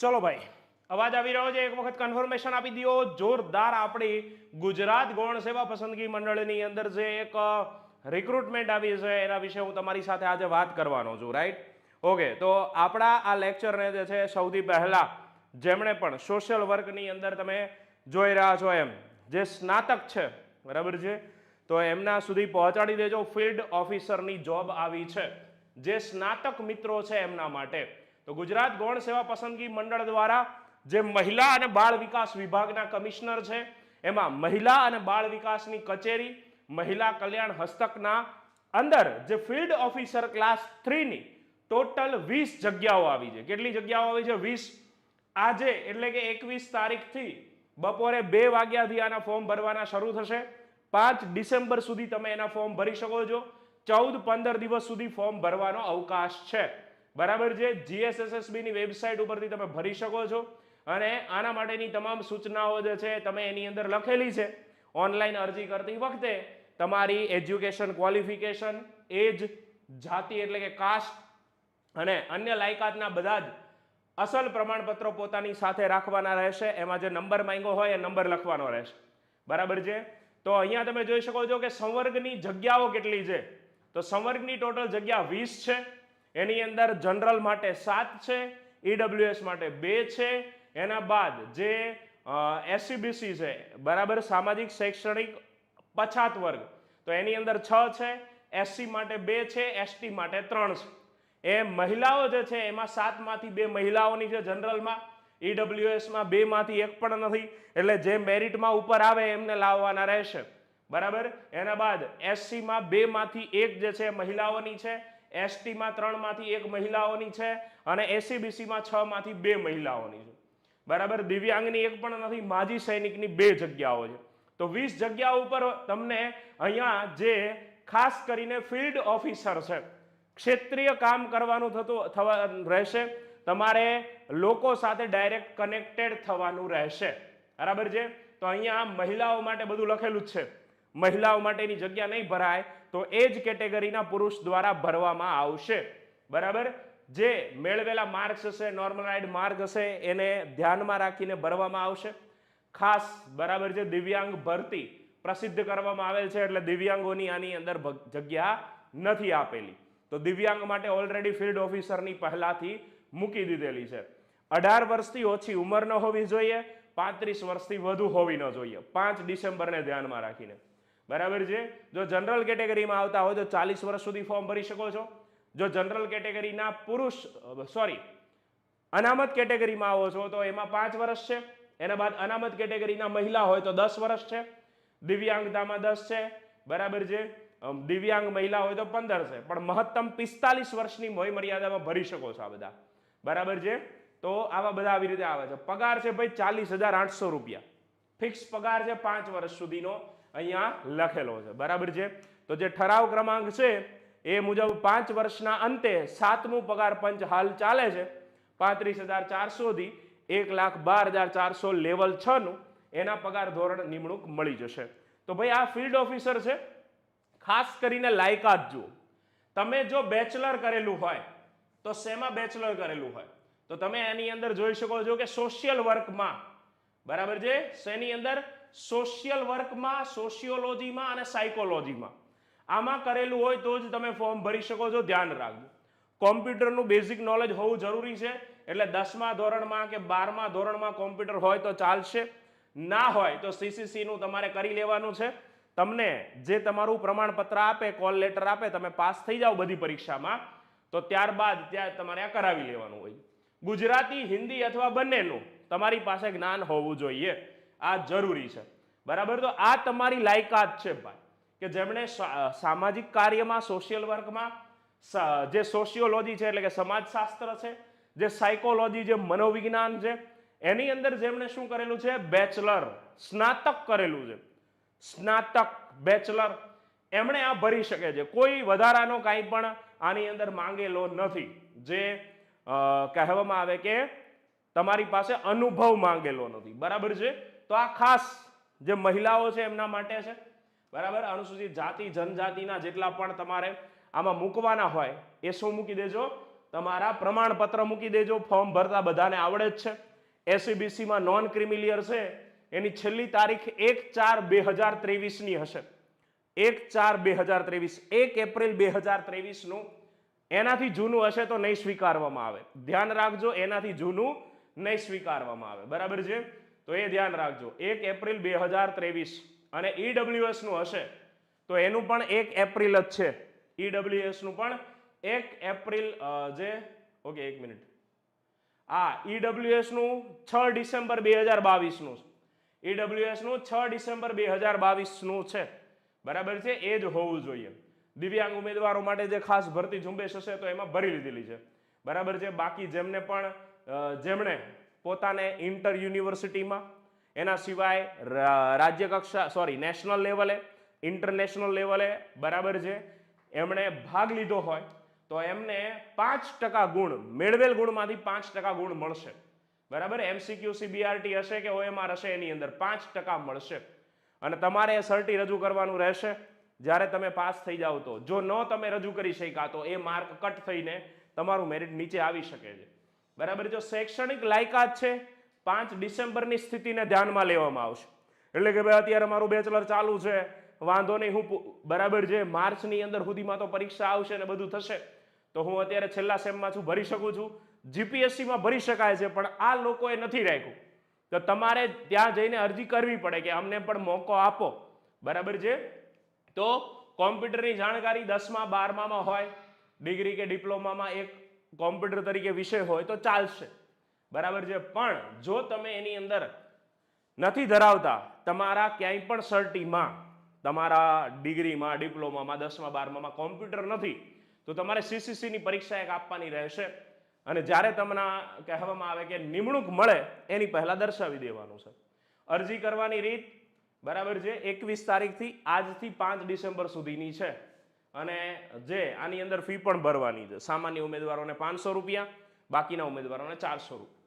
ચલો ભાઈ, અવાજ આવી રહ્યો છે. એક વખત કન્ફર્મેશન આપી દો જોરદાર આપણી ગુજરાત ગૌણ સેવા પસંદગી મંડળની અંદર જે એક રિક્રુટમેન્ટ આવી છે, એના વિશે હું તમારી સાથે આજે વાત કરવાનો છું રાઈટ ઓકે તો આપણા આ લેક્ચરને જે છે, સૌથી પહેલા જેમણે પણ સોશિયલ વર્કની અંદર તમે જોઈ રહ્યા છો એમ, જે સ્નાતક છે, બરાબર છે? તો એમના સુધી પહોંચાડી દેજો. ફિલ્ડ ઓફિસરની જોબ આવી છે. જે સ્નાતક મિત્રો છે એમના માટે. તો ગુજરાત ગૌણ સેવા પસંદગી મંડળ દ્વારા જે મહિલા અને બાળ વિકાસ વિભાગના કમિશનર છે, એમાં મહિલા અને બાળ વિકાસની કચેરી, મહિલા કલ્યાણ હસ્તકના અંદર જે ફિલ્ડ ઓફિસર ક્લાસ થ્રીની ટોટલ વીસ જગ્યાઓ આવી છે. કેટલી જગ્યાઓ આવી છે? વીસ. આજે એટલે કે એકવીસ તારીખથી બપોરે બે વાગ્યાથી આના ફોર્મ ભરવાના શરૂ થશે. પાંચ ડિસેમ્બર સુધી તમે એના ફોર્મ ભરી શકો છો. ચૌદ પંદર દિવસ સુધી ફોર્મ ભરવાનો અવકાશ છે. બરાબર છે? જીએસએસએસબી ની વેબસાઇટ ઉપરથી તમે ભરી શકો છો. અને આના માટેની તમામ સૂચનાઓ જે છે, તમે એની અંદર લખેલી છે. ઓનલાઈન અરજી કરતી વખતે તમારી એજ્યુકેશન ક્વોલિફિકેશન, એજ, જાતિ એટલે કે કાસ્ટ અને અન્ય લાયકાતના બધા જ અસલ પ્રમાણપત્રો પોતાની સાથે રાખવાના રહેશે. એમાં જે નંબર માંગ્યો હોય એ નંબર લખવાનો રહેશે. બરાબર છે? તો અહીંયા તમે જોઈ શકો છો કે સંવર્ગની જગ્યાઓ કેટલી છે? તો સંવર્ગની ટોટલ જગ્યા વીસ છે. એની અંદર જનરલ માટે સાત છે ઈડબ્લ્યુએસ માટે બે છે, એના બાદ જે એસસીબીસી છે, બરાબર સામાજિક, શૈક્ષણિક પછાત વર્ગ, તો એની અંદર છ છે એસસી માટે બે છે એસટી માટે ત્રણ છે. એ મહિલાઓ જે છે, એમાં સાતમાંથી બે મહિલાઓની છે જનરલમાં ઈડબ્લ્યુએસમાં બેમાંથી એક પણ નથી, એટલે જે મેરિટમાં ઉપર આવે એમને લાવવાના રહેશે. બરાબર? એના બાદ એસસીમાં બેમાંથી એક જે છે, મહિલાઓની છે એસટીમાં ત્રણમાંથી એક મહિલાઓની છે અને એસીબીસીમાં છ માંથી બે મહિલાઓની છે. બરાબર? દિવ્યાંગની એક પણ નથી, માજી સૈનિકની બે જગ્યાઓ છે. તો વીસ જગ્યા ઉપર તમને અહીંયા જે ખાસ કરીને ફિલ્ડ ઓફિસર છે, ક્ષેત્રીય કામ કરવાનું થતું, થવા, રહેશે. તમારે લોકો સાથે ડાયરેક્ટ કનેક્ટેડ થવાનું રહેશે. બરાબર છે? તો અહીંયા મહિલાઓ માટે બધું લખેલું જ છે. મહિલાઓ માટેની જગ્યા નહીં ભરાય, તો એ જ કેટેગરીના પુરુષ દ્વારા ભરવામાં આવશે. બરાબર? જે મેળવેલા માર્ક્સ હશે નોર્મલાઇડ માર્ક હશે, એને ધ્યાનમાં રાખીને ભરવામાં આવશે. ખાસ, બરાબર જે દિવ્યાંગ ભરતી પ્રસિદ્ધ કરવામાં આવેલ છે, એટલે દિવ્યાંગોની આની અંદર જગ્યા નથી આપેલી. તો દિવ્યાંગ માટે ઓલરેડી ફિલ્ડ ઓફિસરની પહેલાથી મૂકી દીધેલી છે. અઢાર વર્ષથી ઓછી ઉંમર ન હોવી જોઈએ, પાંત્રીસ વર્ષથી વધુ હોવી ન જોઈએ. પાંચ ડિસેમ્બરને ધ્યાનમાં રાખીને. બરાબર છે? જો જનરલ કેટેગરીમાં આવતા હોય તો ચાલીસ વર્ષ સુધી ફોર્મ ભરી શકો છો. જો જનરલ કેટેગરીના પુરુષ સોરી અનામત કેટેગરીમાં આવો છો તો એમાં પાંચ વર્ષ છે. એના બાદ અનામત કેટેગરીના મહિલા હોય તો દસ વર્ષ છે. દિવ્યાંગતામાં દસ છે. બરાબર છે? દિવ્યાંગ મહિલા હોય તો પંદર છે. પણ મહત્તમ પિસ્તાલીસ વર્ષની મોય મર્યાદામાં ભરી શકો છો આ બધા. બરાબર છે? તો આવા બધા આવી રીતે આવે છે. પગાર છે ભાઈ ચાલીસ હજાર આઠસો રૂપિયા. ફિક્સ પગાર છે પાંચ વર્ષ સુધીનો. અહીંયા લખેલો છે. બરાબર છે? તો જે ઠરાવ ક્રમાંક છે, એ મુજબ પાંચ વર્ષના અંતે સાતમું પગાર પંચ હાલ ચાલે છે. પાંત્રીસ હજાર ચારસોથી એક લાખ બાર હજાર ચારસો લેવલ છ નું એના પગાર ધોરણ નિમણૂક મળી જશે. તો ભાઈ આ ફિલ્ડ ઓફિસર છે, ખાસ કરીને લાયકાત જુઓ. તમે જો બેચલર કરેલું હોય, તો શેમાં બેચલર કરેલું હોય? તો તમે એની અંદર જોઈ શકો છો કે સોશિયલ વર્કમાં બરાબર છે? શેની અંદર? સોશિયલ વર્કમાં સોશિયોલોજીમાં અને સાયકોલોજીમાં આમાં કરેલું હોય તો જ તમે ફોર્મ ભરી શકો છો, ધ્યાન રાખજો. કોમ્પ્યુટરનું બેઝિક નોલેજ હોવું જરૂરી છે, એટલે દસમા ધોરણમાં કે બારમા ધોરણમાં કોમ્પ્યુટર હોય તો ચાલશે. ના હોય તો સીસીસીનું તમારે કરી લેવાનું છે. તમને જે તમારું પ્રમાણપત્ર આપે કોલ લેટર આપે, તમે પાસ થઈ જાઓ બધી પરીક્ષામાં, તો ત્યારબાદ ત્યાં તમારે આ કરાવી લેવાનું હોય. ગુજરાતી, હિન્દી અથવા બંનેનું તમારી પાસે જ્ઞાન હોવું જોઈએ. આ જરૂરી છે. બરાબર? તો આ તમારી લાયકાત છે ભાઈ, કે જેમણે સામાજિક કાર્યમાં સોશિયલ વર્કમાં જે સોશિયોલોજી છે એટલે કે સમાજશાસ્ત્ર છે, જે સાયકોલોજી જે મનોવિજ્ઞાન છે, એની અંદર જેમણે શું કરેલું છે? બેચલર સ્નાતક કરેલું છે. સ્નાતક બેચલર એમણે આ ભરી શકે છે. કોઈ વધારાનો કાંઈ પણ આની અંદર માંગેલો નથી. જે કહેવામાં આવે કે તમારી પાસે અનુભવ માંગેલો નથી. બરાબર છે? તો આ ખાસ જે મહિલાઓ છે એમના માટે છે. બરાબર? અનુસૂચિત જાતિ, જનજાતિના જેટલા પણ તમારે આમાં મૂકવાના હોય, એ શું મૂકી દેજો? તમારા પ્રમાણપત્ર મૂકી દેજો. ફોર્મ ભરતા બધાને આવડે જ છે. એસીબીસીમાં નોન ક્રિમિલિયર છે. એની છેલ્લી તારીખ એક ચાર બે હજાર ત્રેવીસની હશે. એક ચાર બે હજાર ત્રેવીસ. એક એપ્રિલ બે હજાર ત્રેવીસનું. એનાથી જૂનું હશે તો નહીં સ્વીકારવામાં આવે. ધ્યાન રાખજો, એનાથી જૂનું નહીં સ્વીકારવામાં આવે. બરાબર છે? તો એ ધ્યાન રાખજો. એક એપ્રિલ બે હજાર ત્રેવીસ અને નું હશે. તો એનું પણ એક એપ્રિલ જ છે. ઈડબ્લ્યુએસનું પણ એક એપ્રિલ જે, ઓકે, એક મિનિટ. આ ઈડબ્લ્યુએસનું છ ડિસેમ્બર બે હજાર બાવીસનું ઈડબ્લ્યુએસનું છ ડિસેમ્બર બે હજાર બાવીસનું છે. બરાબર છે? એ જ હોવું જોઈએ. દિવ્યાંગ ઉમેદવારો માટે જે ખાસ ભરતી ઝુંબેશ હશે તો એમાં ભરી લીધેલી છે. બરાબર છે? બાકી જેમને પણ જેમણે પોતાને ઇન્ટર યુનિવર્સિટીમાં, એના સિવાય રાજ્ય કક્ષા સોરી નેશનલ લેવલે ઇન્ટરનેશનલ લેવલે બરાબર છે, એમણે ભાગ લીધો હોય, તો એમને પાંચ ટકા ગુણ, મેળવેલ ગુણમાંથી પાંચ ટકા ગુણ મળશે. બરાબર? એમસીક્યુ સીબીઆરટી હશે કે ઓએમઆર હશે એની અંદર પાંચ ટકા મળશે. અને તમારે એ સર્ટી રજૂ કરવાનું રહેશે. જ્યારે તમે પાસ થઈ જાઓ તો. જો ન તમે રજૂ કરી શક્યા તો એ માર્ક કટ થઈને તમારું મેરિટ નીચે આવી શકે છે. બરાબર જો શૈક્ષણિક લાયકાત છે, પાંચ ડિસેમ્બરની સ્થિતિને ધ્યાનમાં લેવામાં આવશે. એટલે કે ભાઈ અત્યારે મારું બેચલર ચાલુ છે, વાંધો નહીં, હું બરાબર છે, માર્ચની અંદર સુધીમાં તો પરીક્ષા આવશે ને બધું થશે, તો હું અત્યારે છેલ્લા સેમમાં છું, ભરી શકું છું. જીપીએસસીમાં ભરી શકાય છે, પણ આ લોકોએ નથી રાખ્યું. તો તમારે ત્યાં જઈને અરજી કરવી પડે કે અમને પણ મોકો આપો. બરાબર છે? તો કોમ્પ્યુટરની જાણકારી દસમા બારમામાં હોય, ડિગ્રી કે ડિપ્લોમામાં એક કોમ્પ્યુટર તરીકે વિષય હોય તો ચાલશે. બરાબર છે? પણ જો તમે એની અંદર નથી ધરાવતા, તમારા ક્યાંય પણ સર્ટીમાં તમારા ડિગ્રીમાં ડિપ્લોમામાં દસમા બારમામાં કોમ્પ્યુટર નથી, તો તમારે સીસીસીની પરીક્ષા એક આપવાની રહેશે. અને જ્યારે તમને કહેવામાં આવે કે નિમણૂક મળે, એની પહેલાં દર્શાવી દેવાનું છે. અરજી કરવાની રીત, બરાબર છે? એકવીસ તારીખથી આજથી પાંચ ડિસેમ્બર સુધીની છે. અને જે આની અંદર ફી પણ ભરવાની છે. સામાન્ય ઉમેદવારોને પાંચસો રૂપિયા, બાકીના ઉમેદવારોને ચારસો રૂપિયા.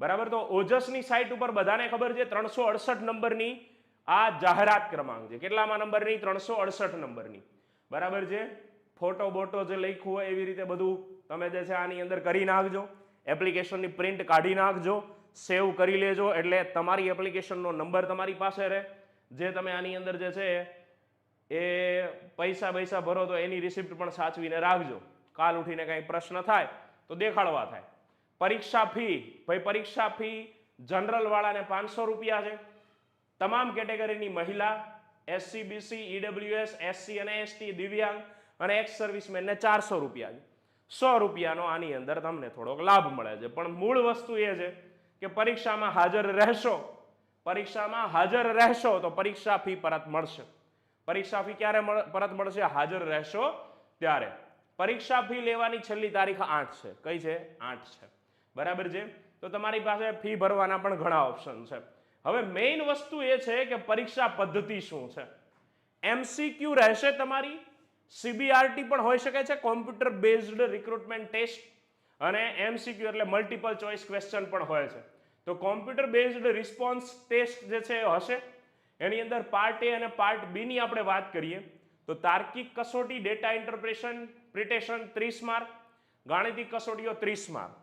બરાબર? તો ઓજસની સાઇટ ઉપર બધાને ખબર છે, ત્રણસો અડસઠ નંબરની આ જાહેરાત ક્રમાંક છે. કેટલામાં નંબરની? ત્રણસો અડસઠ નંબરની. બરાબર છે? ફોટો બોટો જે લખ્યું હોય એવી રીતે બધું તમે જે છે આની અંદર કરી નાખજો. એપ્લિકેશનની પ્રિન્ટ કાઢી નાખજો. સેવ કરી લેજો એટલે તમારી એપ્લિકેશનનો નંબર તમારી પાસે રહે. જે તમે આની અંદર જે છે એ પૈસા પૈસા ભરો તો એની રિસિપ્ટ પણ સાચવીને રાખજો. કાલ ઉઠીને કાંઈ પ્રશ્ન થાય તો દેખાડવા થાય. પરીક્ષા ફી ભાઈ પરીક્ષા ફી જનરલવાળાને પાંચસો રૂપિયા છે. તમામ કેટેગરીની મહિલા એસસી બીસી ઈડબ્લ્યુએસ એસસી અને એસટી દિવ્યાંગ અને એક્સ સર્વિસમેનને ચારસો રૂપિયા છે. સો રૂપિયાનો આની અંદર તમને થોડોક લાભ મળે છે. પણ મૂળ વસ્તુ એ છે કે પરીક્ષામાં હાજર રહેશો. પરીક્ષામાં હાજર રહેશો તો પરીક્ષા ફી પરત મળશે. પરીક્ષા ફી ક્યારે પરત મળશે? હાજર રહેશો ત્યારે. પરીક્ષા ફી લેવાની છેલ્લી તારીખ આઠ છે. કઈ છે? આઠ છે. બરાબર છે? તો તમારી પાસે ફી ભરવાના પણ ઘણા ઓપ્શન છે. હવે મેઇન વસ્તુ એ છે કે પરીક્ષા પદ્ધતિ શું છે? એમસીક્યુ રહેશે તમારી. સીબીઆરટી પણ હોઈ શકે છે. કોમ્પ્યુટર બેઝડ રિક્રુટમેન્ટ ટેસ્ટ અને એમસીક્યુ એટલે મલ્ટિપલ ચોઇસ ક્વેશ્ચન પણ હોય છે. તો કોમ્પ્યુટર બેઝડ રિસ્પોન્સ ટેસ્ટ જે છે એ હશે. એની અંદર પાર્ટ એ અને પાર્ટ બી ની આપણે વાત કરીએ, તો તાર્કિક કસોટી ડેટા ઇન્ટરપ્રેશન પ્રિટેશન ત્રીસ માર્ક, ગાણિતિક કસોટીઓ ત્રીસ માર્ક.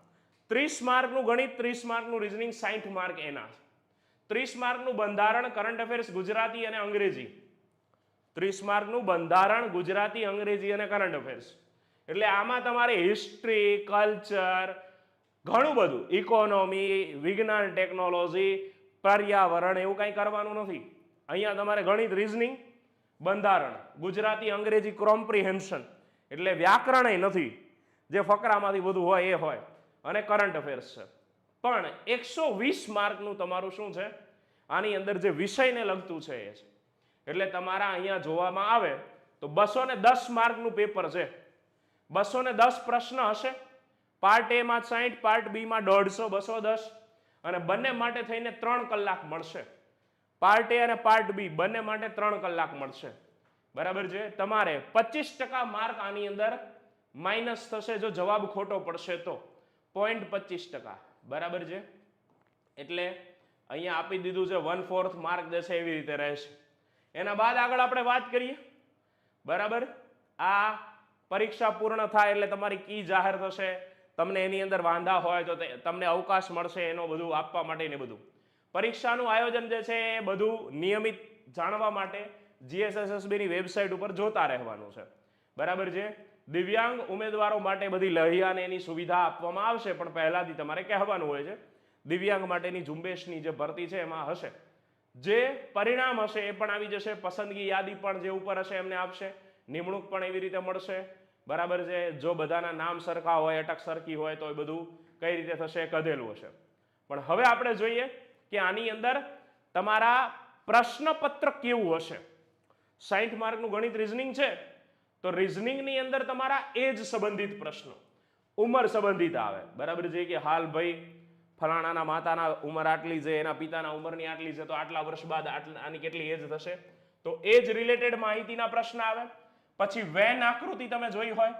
ત્રીસ માર્કનું ગણિત, ત્રીસ માર્કનું રિઝનિંગ સાઠ માર્ક એના. ત્રીસ માર્કનું બંધારણ કરંટ અફેર્સ ગુજરાતી અને અંગ્રેજી. ત્રીસ માર્કનું બંધારણ ગુજરાતી, અંગ્રેજી અને કરંટ અફેર્સ એટલે આમાં તમારે હિસ્ટ્રી કલ્ચર ઘણું બધું ઇકોનોમી વિજ્ઞાન ટેકનોલોજી પર્યાવરણ એવું કંઈ કરવાનું નથી. અહીંયા તમારે ગણિત રિઝનિંગ બંધારણ, ગુજરાતી, અંગ્રેજી કોમ્પ્રિહેન્શન એટલે વ્યાકરણય નથી. જે ફકરામાંથી બધું હોય એ હોય. અને કરંટ અફેર્સ છે. પણ એકસો વીસ માર્કનું તમારું શું છે? આની અંદર જે વિષયને લગતું છે એ છે. એટલે તમારા અહીંયા જોવામાં આવે તો બસો ને દસ માર્કનું પેપર છે. બસો ને દસ પ્રશ્ન હશે. પાર્ટ એમાં સાહીઠ પાર્ટ બીમાં દોઢસો, બસો દસ. અને બંને માટે થઈને ત્રણ કલાક મળશે. પાર્ટ એ અને પાર્ટ બી બંને માટે ત્રણ કલાક મળશે. બરાબર છે? તમારે પચીસ ટકા માર્ક આની અંદર માઇનસ થશે જો જવાબ ખોટો પડશે તો. પોઈન્ટ પચીસ ટકા. બરાબર છે? એટલે અહીંયા આપી દીધું છે વન ફોર્થ માર્ક છે એવી રીતે રહેશે. એના બાદ આગળ આપણે વાત કરીએ. બરાબર? આ પરીક્ષા પૂર્ણ થાય એટલે તમારી કી જાહેર થશે. તમને એની અંદર વાંધા હોય તે- તમને અવકાશ મળશે એનો બધું આપવા માટે ને બધું. પરીક્ષાનું આયોજન જે છે એ બધું નિયમિત જાણવા માટે જીએસએસએસબીની વેબસાઇટ ઉપર જોતા રહેવાનું છે. બરાબર છે? દિવ્યાંગ ઉમેદવારો માટે બધી લહિયાને એની સુવિધા આપવામાં આવશે, પણ પહેલાંથી તમારે કહેવાનું હોય છે, દિવ્યાંગ માટેની ઝુંબેશની જે ભરતી છે એમાં હશે. જે પરિણામ હશે એ પણ આવી જશે, પસંદગી યાદી પણ જે ઉપર હશે એમને આપશે, નિમણૂક પણ એવી રીતે મળશે. બરાબર છે? જો બધાના નામ સરખા હોય, અટક સરખી હોય, તો એ બધું કઈ રીતે થશે કધેલું હશે. પણ હવે આપણે જોઈએ કે આની અંદર તમારા પ્રશ્નપત્ર કેવું હશે? સાહીઠ માર્કનું ગણિત રિઝનિંગ છે, તો રિઝનિંગની અંદર તમારા એજ સંબંધિત પ્રશ્નો, ઉંમર સંબંધિત આવે. બરાબર છે કે હાલ ભાઈ, ફલાણાના માતાના ઉંમર આટલી છે, એના પિતાના ઉંમરની આટલી છે, તો આટલા વર્ષ બાદ આની કેટલી એજ થશે? તો એજ રિલેટેડ માહિતીના પ્રશ્ન આવે. પછી વેન આકૃતિ તમે જોઈ હોય,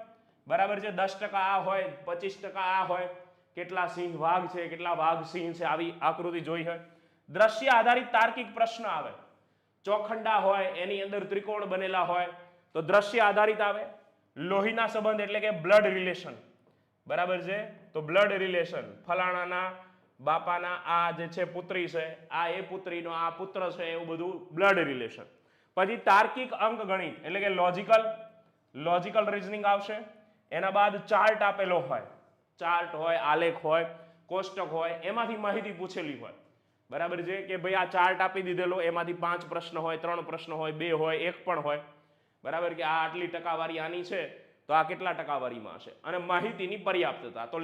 બરાબર છે, દસ ટકા આ હોય, પચીસ ટકા આ હોય કેટલા સિંહ વાઘ છે, કેટલા વાઘ સિંહ છે, આવી આકૃતિ જોઈ હોય. દ્રશ્ય આધારિત તાર્કિક પ્રશ્ન આવે. ચોખંડા હોય, એની અંદર ત્રિકોણ બનેલા હોય, તો દ્રશ્ય આધારિત આવે. લોહીના સંબંધ એટલે કે બ્લડ રિલેશન બરાબર છે? તો બ્લડ રિલેશન ફલાણાના બાપાના આ જે છે પુત્રી છે, આ એ પુત્રીનો આ પુત્ર છે, એવું બધું બ્લડ રિલેશન પછી તાર્કિક અંક ગણિત એટલે કે લોજિકલ લોજિકલ રિઝનિંગ આવશે. એના બાદ ચાર્ટ આપેલો હોય. ચાર્ટ હોય, આલેખ હોય, કોષ્ટક હોય, એમાંથી માહિતી પૂછેલી હોય. બરાબર છે? કે ભાઈ આ ચાર્ટ આપી દીધેલો, એમાંથી પાંચ પ્રશ્ન હોય, ત્રણ પ્રશ્ન હોય, બે હોય, એક પણ હોય. બરાબર કે આ આટલી ટકાવારી આની છે, તો આ કેટલા ટકાવારીમાં હશે? અને માહિતીની પર્યાપ્તતા. તો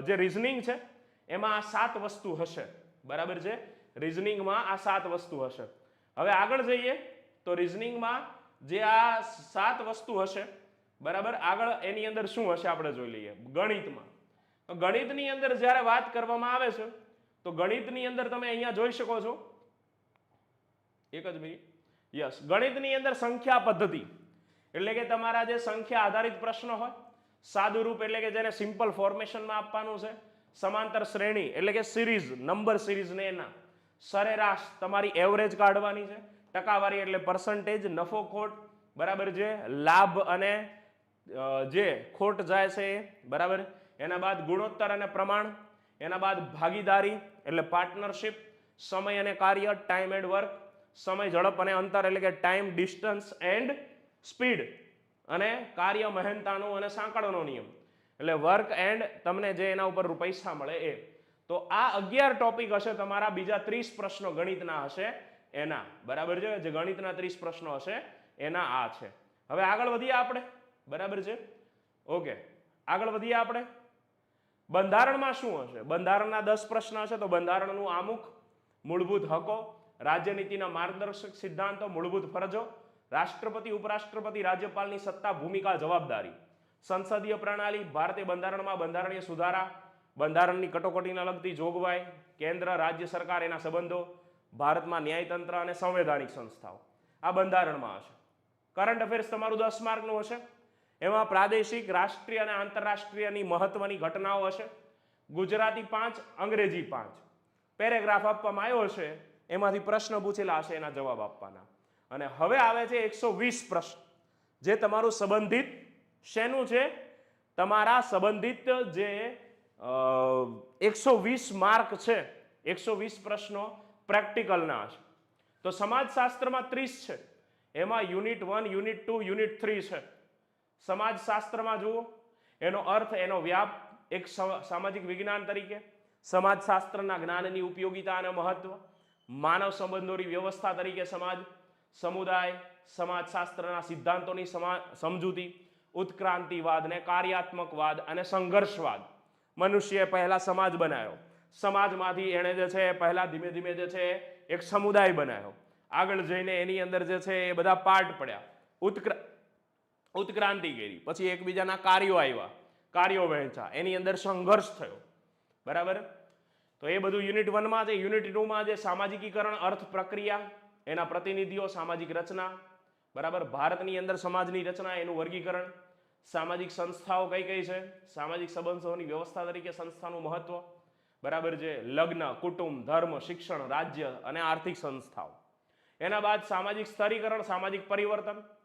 જે રિઝનિંગ છે, એમાં આ સાત વસ્તુ હશે. બરાબર છે? રિઝનિંગમાં આ સાત વસ્તુ હશે. હવે આગળ જઈએ, તો રિઝનિંગમાં જે આ સાત વસ્તુ હશે, બરાબર? આગળ એની અંદર શું હશે? આપણે જોઈ લઈએ. ગણિતમાં. તો ગણિતની અંદર જ્યારે વાત કરવામાં આવે છે, તો ગણિતની અંદર તમે અહીંયા જોઈ શકો છો. એક જ મિનિટ. યસ, ગણિતની અંદર સંખ્યા પદ્ધતિ. એટલે કે તમારા જે સંખ્યા આધારિત પ્રશ્નો હોય સાદું રૂપ એટલે કે જેને સિમ્પલ ફોર્મેશનમાં આપવાનું છે, સમાંતર શ્રેણી એટલે કે સિરીઝ નંબર સિરીઝ ને એના. સરેરાશ તમારી એવરેજ કાઢવાની છે, ટકાવારી એટલે પર્સન્ટેજ નફો ખોટ, બરાબર જે, લાભ અને જે ખોટ જાય છે બરાબર? એના બાદ ગુણોત્તર અને પ્રમાણ, એના બાદ ભાગીદારી, એટલે પાર્ટનરશિપ સમય અને કાર્ય ટાઈમ એન્ડ વર્ક સમય, ઝડપ અને અંતર, એટલે કે ટાઈમ ડિસ્ટન્સ એન્ડ સ્પીડ અને કાર્ય, મહેનતાનો અને સાંકળનો નિયમ. એટલે વર્ક એન્ડ તમને જે એના ઉપર પૈસા મળે એ. તો આ અગિયાર ટોપિક હશે તમારા, બીજા ત્રીસ પ્રશ્નો ગણિતના હશે એના. બરાબર છે? જે ગણિતના ત્રીસ પ્રશ્નો હશે એના આ છે. હવે આગળ વધીએ આપણે? બરાબર છે? ઓકે. આગળ વધીએ આપણે? બંધારણમાં શું હશે? બંધારણના દસ પ્રશ્ન હશે તો બંધારણનું આમુખ, મૂળભૂત હકો, રાજ્યનીતિના માર્ગદર્શક સિદ્ધાંતો, મૂળભૂત ફરજો, રાષ્ટ્રપતિ, ઉપરાષ્ટ્રપતિ, રાજ્યપાલની સત્તા, ભૂમિકા, જવાબદારી. સંસદીય પ્રણાલી ભારતીય બંધારણમાં બંધારણીય સુધારા, બંધારણની કટોકટીને લગતી જોગવાઈ, કેન્દ્ર, રાજ્ય સરકાર, એના સંબંધો, ભારતમાં ન્યાયતંત્ર અને સંવૈધાનિક સંસ્થાઓ. આ બંધારણમાં હશે. કરંટ અફેર્સ તમારું દસ માર્કનું હશે. એમાં પ્રાદેશિક, રાષ્ટ્રીય અને આંતરરાષ્ટ્રીયની મહત્વની ઘટનાઓ હશે. ગુજરાતી પાંચ, અંગ્રેજી પાંચ. પેરેગ્રાફ આપવામાં આવ્યો છે, એમાંથી પ્રશ્ન પૂછેલા હશે, એના જવાબ આપવાના. અને હવે આવે છે એકસો વીસ પ્રશ્ન, જે તમારું સંબંધિત શેનું છે? તમારા સંબંધિત જે એકસો વીસ માર્ક છે, એકસો વીસ પ્રશ્નો પ્રેક્ટિકલના હશે. તો સમાજશાસ્ત્રમાં ત્રીસ છે, એમાં unit one, unit two, unit three છે. સમાજશાસ્ત્રમાં જુઓ, એનો અર્થ, એનો વ્યાપ એક સમ- સામાજિક વિજ્ઞાન તરીકે, સમાજશાસ્ત્રના જ્ઞાનની ઉપયોગિતા અને મહત્વ, માનવ સંબંધોની વ્યવસ્થા તરીકે સમાજ, સમુદાય, સમાજશાસ્ત્રના સિદ્ધાંતોની સમા- સમજૂતી ઉત્ક્રાંતિવાદને કાર્યાત્મકવાદ અને સંઘર્ષવાદ. મનુષ્યએ પહેલા સમાજ બનાવ્યો. સમાજમાંથી એણે જે છે, પહેલા ધીમે ધીમે જે છે, એક સમુદાય બનાવ્યો. આગળ જઈને એની અંદર જે છે, એ બધા પાર્ટ પડ્યા. ઉત્ક્ર ઉત્ક્રાંતિ કરી. પછી એકબીજાના કાર્યો આવ્યા. કાર્યો વહેંચા એની અંદર સંઘર્ષ થયો. બરાબર? તો એ બધું યુનિટ વનમાં છે. યુનિટ ટુમાં જે સામાજિકીકરણ, અર્થ પ્રક્રિયા, એના પ્રતિનિધિઓ, સામાજિક રચના. બરાબર? ભારતની અંદર સમાજની રચના, એનું વર્ગીકરણ. સામાજિક સંસ્થાઓ કઈ કઈ છે? સામાજિક સંબંધોની વ્યવસ્થા તરીકે સંસ્થાનું મહત્વ. બરાબર છે? લગ્ન, કુટુંબ, ધર્મ, શિક્ષણ, રાજ્ય અને આર્થિક સંસ્થાઓ. એના બાદ સામાજિક સ્તરીકરણ, સામાજિક પરિવર્તન.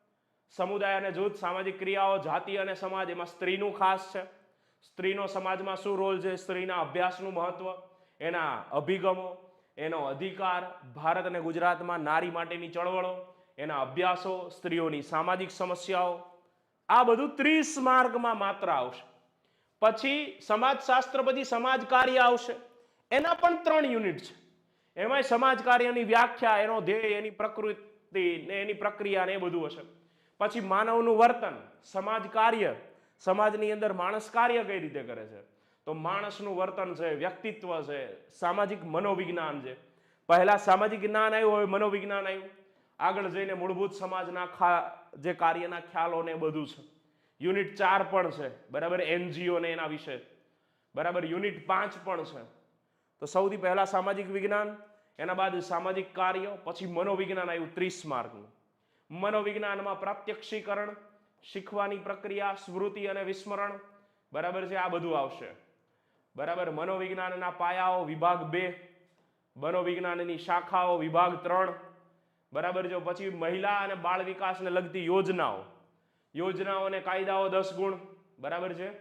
સમુદાય અને જૂથ સામાજિક ક્રિયાઓ, જાતિ અને સમાજ, એમાં સ્ત્રીનું ખાસ છે. સ્ત્રીનો સમાજમાં શું રોલ છે? સ્ત્રીના અભ્યાસનું મહત્વ, એના અભિગમો, એનો અધિકાર, ભારત અને ગુજરાતમાં નારી માટેની ચળવળો, એના અભ્યાસો, સ્ત્રીઓની સામાજિક સમસ્યાઓ. આ બધું ત્રીસ માર્ગમાં માત્ર આવશે. પછી સમાજશાસ્ત્ર, પછી સમાજ કાર્ય આવશે. એના પણ ત્રણ યુનિટ છે. એમાંય સમાજ કાર્યની વ્યાખ્યા, એનો ધ્યેય, એની પ્રકૃતિ ને એની પ્રક્રિયા ને એ બધું હશે. પછી માનવનું વર્તન, સમાજ કાર્ય, સમાજની અંદર માણસ કાર્ય કઈ રીતે કરે છે? તો માણસનું વર્તન છે, વ્યક્તિત્વ છે, સામાજિક મનોવિજ્ઞાન છે. પહેલા સામાજિક જ્ઞાન આવ્યું, હવે મનોવિજ્ઞાન આવ્યું. આગળ જઈને મૂળભૂત સમાજના ખા, જે કાર્યના ખ્યાલો ને બધું છે. યુનિટ ચાર પણ છે, બરાબર? એનજીઓ ને એના વિશે. બરાબર? યુનિટ પાંચ પણ છે. તો સૌથી પહેલા સામાજિક વિજ્ઞાન, એના બાદ સામાજિક કાર્ય, પછી મનોવિજ્ઞાન આવ્યું ત્રીસ માર્કનું. મનોવિજ્ઞાનમાં પ્રાત્યક્ષીકરણ, શીખવાની પ્રક્રિયા, સ્મૃતિ અને વિસ્મરણ. બરાબર છે? આ બધું આવશે. બરાબર? મનોવિજ્ઞાનના પાયાઓ વિભાગ બે, મનોવિજ્ઞાનની શાખાઓ વિભાગ ત્રણ. બરાબર જો? પછી મહિલા અને બાળ વિકાસને લગતી યોજનાઓ. યોજનાઓ અને કાયદાઓ દસ ગુણ. બરાબર છે?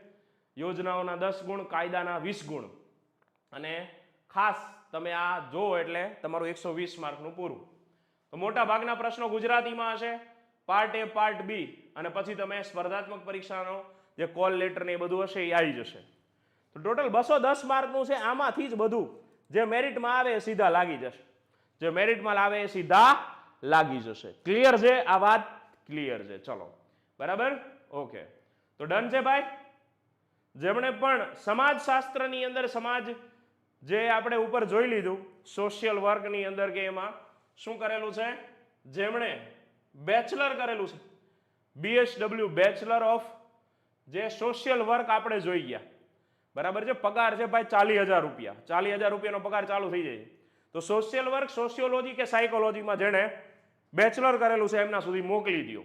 યોજનાઓના દસ ગુણ, કાયદાના વીસ ગુણ. અને ખાસ તમે આ જો એટલે તમારું એકસો વીસ માર્કનું પૂરું. મોટા ભાગના પ્રશ્નો ગુજરાતીમાં હશે. પાર્ટ એ પાર્ટ બી અને પછી તમે સ્પર્ધાત્મક પરીક્ષાનો જે કોલ લેટર ને એ બધું હશે એ આવી જશે. તો ટોટલ બસો દસ માર્કનું છે, આમાંથી જ બધું જે મેરિટમાં આવે એ સીધા લાગી જશે. જે મેરિટમાં લાવે એ સીધા લાગી જશે. ક્લિયર છે? આ વાત ક્લિયર છે. ચલો. બરાબર? ઓકે તો ડન છે ભાઈ? જેમણે પણ સમાજશાસ્ત્રની અંદર સમાજ જે આપણે ઉપર જોઈ લીધું સોશિયલ વર્કની અંદર કે એમાં શું કરેલું છે? જેમણે બેચલર કરેલું છે. બીએસડબલ્યુ બેચલર ઓફ જે સોશિયલ વર્ક આપણે જોઈ ગયા. બરાબર છે? પગાર છે ભાઈ ચાલીસ હજાર રૂપિયા. ચાલીસ હજાર રૂપિયાનો પગાર ચાલુ થઈ જાય તો સોશિયલ વર્ક સોશિયોલોજી કે સાયકોલોજીમાં જેણે બેચલર કરેલું છે એમના સુધી મોકલી દો